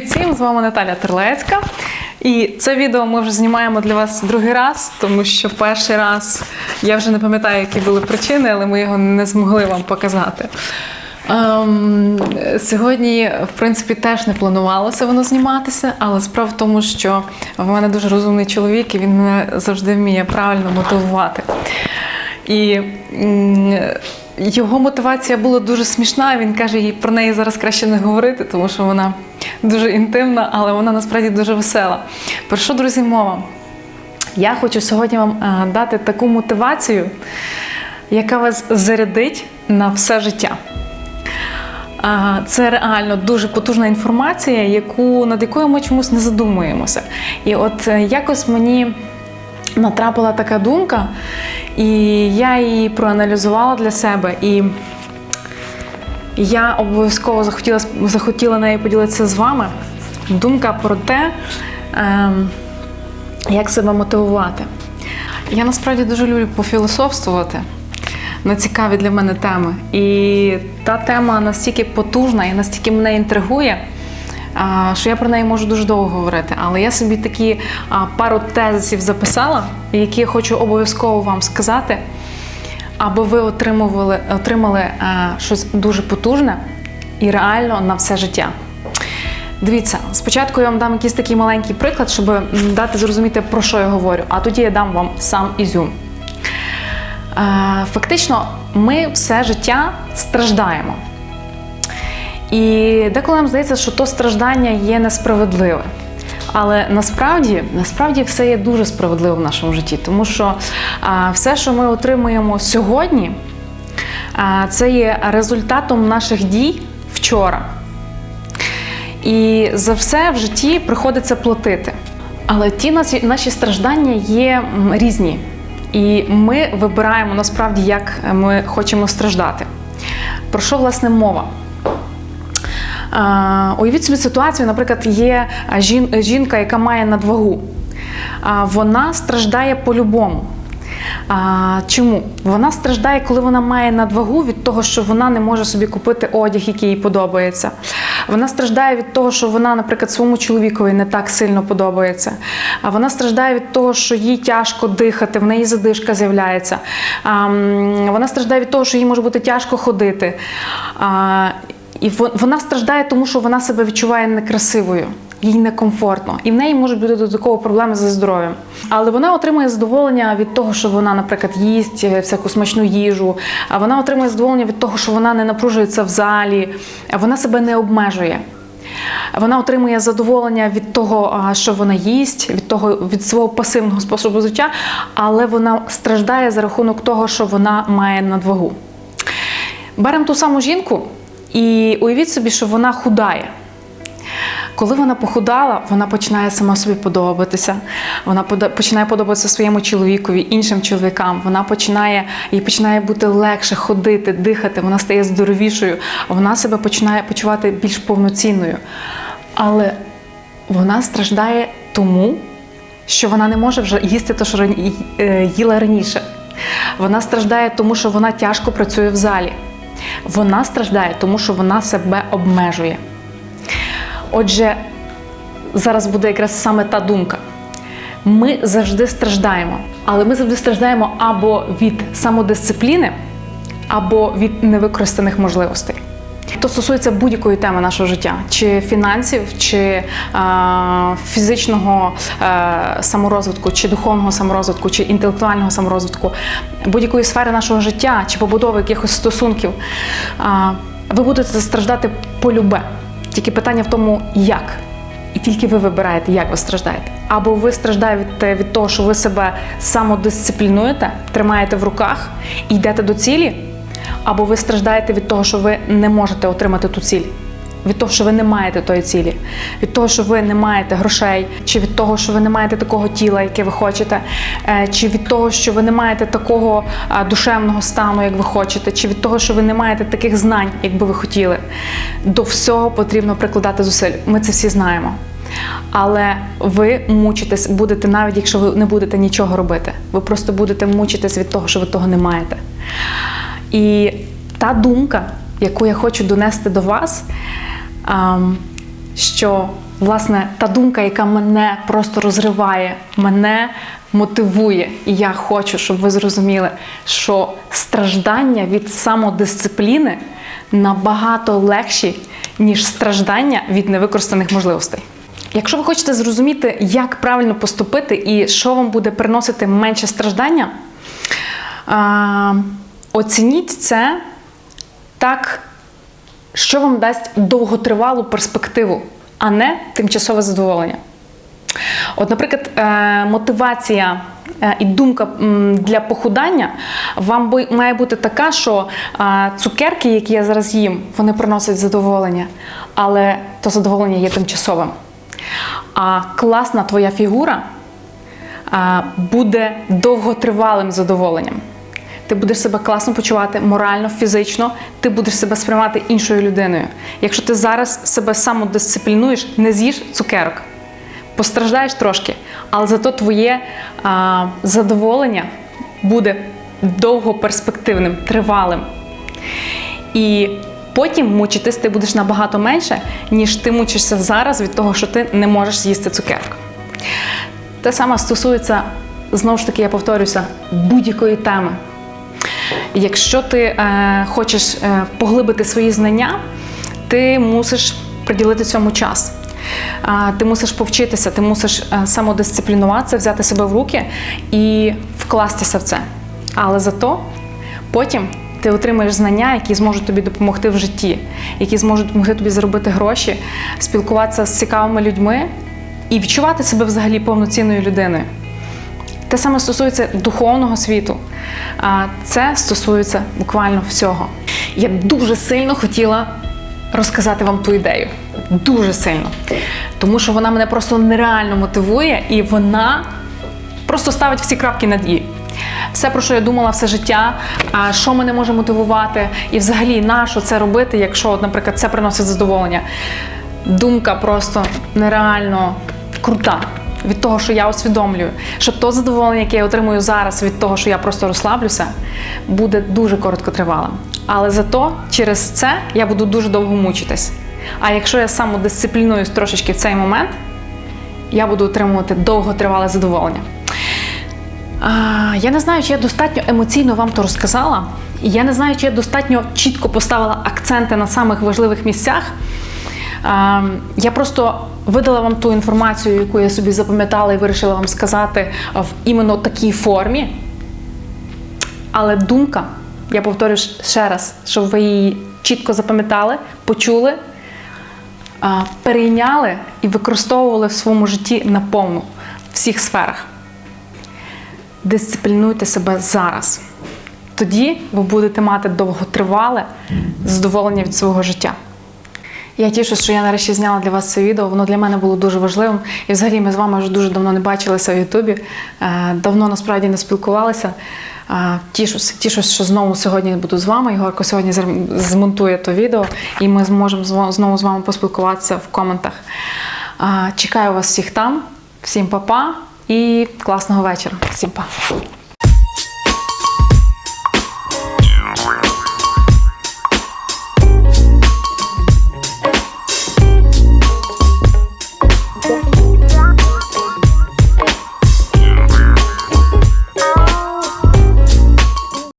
Привіт всім! З вами Наталя Терлецька. І це відео ми вже знімаємо для вас другий раз, тому що перший раз я вже не пам'ятаю, які були причини, але ми його не змогли вам показати. Ем, сьогодні, в принципі, теж не планувалося воно зніматися, але справа в тому, що в мене дуже розумний чоловік, і він мене завжди вміє правильно мотивувати. І його мотивація була дуже смішна. Він каже, їй про неї зараз краще не говорити, тому що вона дуже інтимна, але вона насправді дуже весела. Про що, друзі, мова? Я хочу сьогодні вам е, дати таку мотивацію, яка вас зарядить на все життя. Це реально дуже потужна інформація, яку, над якою ми чомусь не задумуємося. І от е, якось мені натрапила така думка, і я її проаналізувала для себе. І я обов'язково захотіла, захотіла нею поділитися з вами. Думка про те, ем, як себе мотивувати. Я насправді дуже люблю пофілософствувати на цікаві для мене теми. І та тема настільки потужна і настільки мене інтригує, що я про неї можу дуже довго говорити. Але я собі такі пару тезисів записала, які я хочу обов'язково вам сказати, аби ви отримували, отримали щось дуже потужне і реально на все життя. Дивіться, спочатку я вам дам якийсь такий маленький приклад, щоб дати зрозуміти, про що я говорю, а тоді я дам вам сам ізюм. Фактично, ми все життя страждаємо. І деколи нам здається, що то страждання є несправедливе. Але насправді, насправді все є дуже справедливо в нашому житті, тому що а, все, що ми отримуємо сьогодні, а, це є результатом наших дій вчора. І за все в житті приходиться платити. Але ті наші, наші страждання є різні. І ми вибираємо насправді, як ми хочемо страждати. Про що власне мова? Уявіть собі ситуацію, наприклад, є жінка, яка має надвагу. Вона страждає по-любому. А, чому? Вона страждає, коли вона має надвагу від того, що вона не може собі купити одяг, який їй подобається. Вона страждає від того, що вона, наприклад, своєму чоловікові не так сильно подобається. А вона страждає від того, що їй тяжко дихати, в неї задишка з'являється. А, Вона страждає від того, що їй може бути тяжко ходити. А, І вона страждає, тому що вона себе відчуває некрасивою. Їй некомфортно, і в неї можуть бути додаткові проблеми зі здоров'ям. Але вона отримує задоволення від того, що вона, наприклад, їсть е, всяку смачну їжу. А вона отримує задоволення від того, що вона не напружується в залі, вона себе не обмежує. Вона отримує задоволення від того, що вона їсть, від того від свого пасивного способу життя, але вона страждає за рахунок того, що вона має надвагу. Беремо ту саму жінку і уявіть собі, що вона худає. Коли вона похудала, вона починає сама собі подобатися. Вона починає подобатися своєму чоловікові, іншим чоловікам. Вона починає їй починає бути легше ходити, дихати. Вона стає здоровішою. Вона себе починає почувати більш повноцінною. Але вона страждає тому, що вона не може вже їсти те, що е, їла раніше. Вона страждає тому, що вона тяжко працює в залі. Вона страждає тому, що вона себе обмежує. Отже, зараз буде якраз саме та думка. Ми завжди страждаємо, але ми завжди страждаємо або від самодисципліни, або від невикористаних можливостей. То стосується будь-якої теми нашого життя, чи фінансів, чи а, фізичного е, саморозвитку, чи духовного саморозвитку, чи інтелектуального саморозвитку, будь-якої сфери нашого життя, чи побудови якихось стосунків. А, ви будете страждати полюбе. Тільки питання в тому, як. І тільки ви вибираєте, як ви страждаєте. Або ви страждаєте від того, що ви себе самодисциплінуєте, тримаєте в руках і йдете до цілі, або ви страждаєте від того, що ви не можете отримати ту ціль. Від того, що ви не маєте тої цілі, від того, що ви не маєте грошей, чи від того, що ви не маєте такого тіла, яке ви хочете, е, чи від того, що ви не маєте такого душевного стану, як ви хочете, чи від того, що ви не маєте таких знань, як би ви хотіли. До всього потрібно прикладати зусиль. Ми це всі знаємо. Але ви мучитесь будете, навіть якщо ви не будете нічого робити. Ви просто будете мучитись від того, що ви того не маєте. І та думка, яку я хочу донести до вас, що власне та думка, яка мене просто розриває, мене мотивує. І я хочу, щоб ви зрозуміли, що страждання від самодисципліни набагато легші, ніж страждання від невикористаних можливостей. Якщо ви хочете зрозуміти, як правильно поступити і що вам буде приносити менше страждання, оцініть це так, що вам дасть довготривалу перспективу, а не тимчасове задоволення. От, наприклад, е, мотивація е, і думка для похудання вам має бути така, що е, цукерки, які я зараз їм, вони приносять задоволення, але то задоволення є тимчасовим. А класна твоя фігура буде довготривалим задоволенням. Ти будеш себе класно почувати морально, фізично, ти будеш себе сприймати іншою людиною. Якщо ти зараз себе самодисциплінуєш, не з'їш цукерок, постраждаєш трошки, але зато твоє а, задоволення буде довгоперспективним, тривалим. І потім мучитись ти будеш набагато менше, ніж ти мучишся зараз від того, що ти не можеш з'їсти цукерку. Те саме стосується, знову ж таки, я повторюся, будь-якої теми. Якщо ти е, хочеш е, поглибити свої знання, ти мусиш приділити цьому час. Ти мусиш повчитися, ти мусиш е, самодисциплінуватися, взяти себе в руки і вкластися в це. Але зато потім ти отримаєш знання, які зможуть тобі допомогти в житті, які зможуть допомогти тобі заробити гроші, спілкуватися з цікавими людьми і відчувати себе взагалі повноцінною людиною. Те саме стосується духовного світу. А це стосується буквально всього. Я дуже сильно хотіла розказати вам ту ідею. Дуже сильно. Тому що вона мене просто нереально мотивує і вона просто ставить всі крапки над і. Все, про що я думала все життя, що мене може мотивувати, і взагалі на що це робити, якщо, наприклад, це приносить задоволення. Думка просто нереально крута від того, що я усвідомлюю, що то задоволення, яке я отримую зараз від того, що я просто розслаблюся, буде дуже короткотривалим. Але зато через це я буду дуже довго мучитись. А якщо я самодисциплінуюсь трошечки в цей момент, я буду отримувати довготривале задоволення. А, я не знаю, чи я достатньо емоційно вам то розказала. Я не знаю, чи я достатньо чітко поставила акценти на самих важливих місцях. А, я просто видала вам ту інформацію, яку я собі запам'ятала і вирішила вам сказати в іменно такій формі. Але думка, я повторю ще раз, щоб ви її чітко запам'ятали, почули, перейняли і використовували в своєму житті наповну в всіх сферах. Дисциплінуйте себе зараз. Тоді ви будете мати довготривале задоволення від свого життя. Я тішу, що я нарешті зняла для вас це відео. Воно для мене було дуже важливим. І взагалі ми з вами вже дуже давно не бачилися в Ютубі. Е, Давно насправді не спілкувалися. Е, Тішуся, тішусь, що знову сьогодні буду з вами. Ігорко сьогодні змонтує то відео, і ми зможемо знову з вами поспілкуватися в коментах. Е, Чекаю вас всіх там. Всім па-па і класного вечора. Всім па.